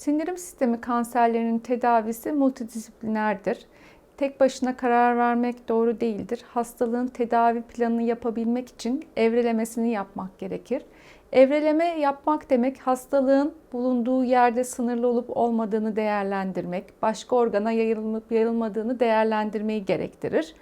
Sindirim sistemi kanserlerinin tedavisi multidisiplinerdir. Tek başına karar vermek doğru değildir. Hastalığın tedavi planını yapabilmek için evrelemesini yapmak gerekir. Evreleme yapmak demek hastalığın bulunduğu yerde sınırlı olup olmadığını değerlendirmek, başka organa yayılıp yayılmadığını değerlendirmeyi gerektirir.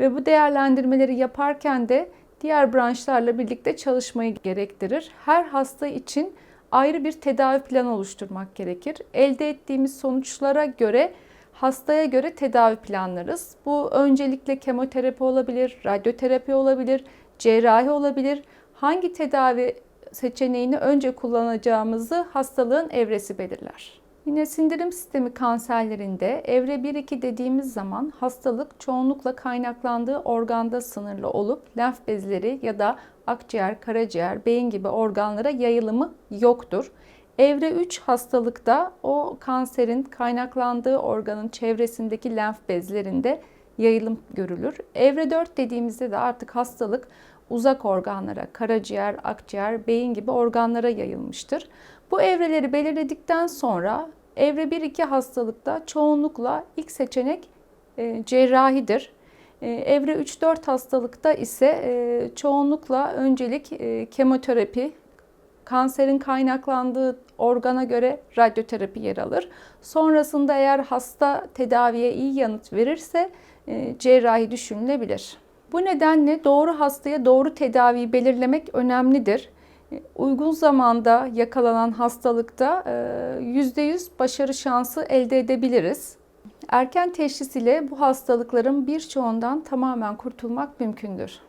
Ve bu değerlendirmeleri yaparken de diğer branşlarla birlikte çalışmayı gerektirir. Her hasta için ayrı bir tedavi planı oluşturmak gerekir. Elde ettiğimiz sonuçlara göre hastaya göre tedavi planlarız. Bu öncelikle kemoterapi olabilir, radyoterapi olabilir, cerrahi olabilir. Hangi tedavi seçeneğini önce kullanacağımızı hastalığın evresi belirler. Yine sindirim sistemi kanserlerinde evre 1-2 dediğimiz zaman hastalık çoğunlukla kaynaklandığı organda sınırlı olup lenf bezleri ya da akciğer, karaciğer, beyin gibi organlara yayılımı yoktur. Evre 3 hastalıkta o kanserin kaynaklandığı organın çevresindeki lenf bezlerinde yayılım görülür. Evre 4 dediğimizde de artık hastalık uzak organlara, karaciğer, akciğer, beyin gibi organlara yayılmıştır. Bu evreleri belirledikten sonra evre 1-2 hastalıkta çoğunlukla ilk seçenek e, cerrahidir. E, evre 3-4 hastalıkta ise e, çoğunlukla öncelik e, kemoterapi, kanserin kaynaklandığı organa göre radyoterapi yer alır. Sonrasında eğer hasta tedaviye iyi yanıt verirse e, cerrahi düşünülebilir. Bu nedenle doğru hastaya doğru tedaviyi belirlemek önemlidir. E, Uygun zamanda yakalanan hastalıkta e, %100 başarı şansı elde edebiliriz. Erken teşhis ile bu hastalıkların birçoğundan tamamen kurtulmak mümkündür.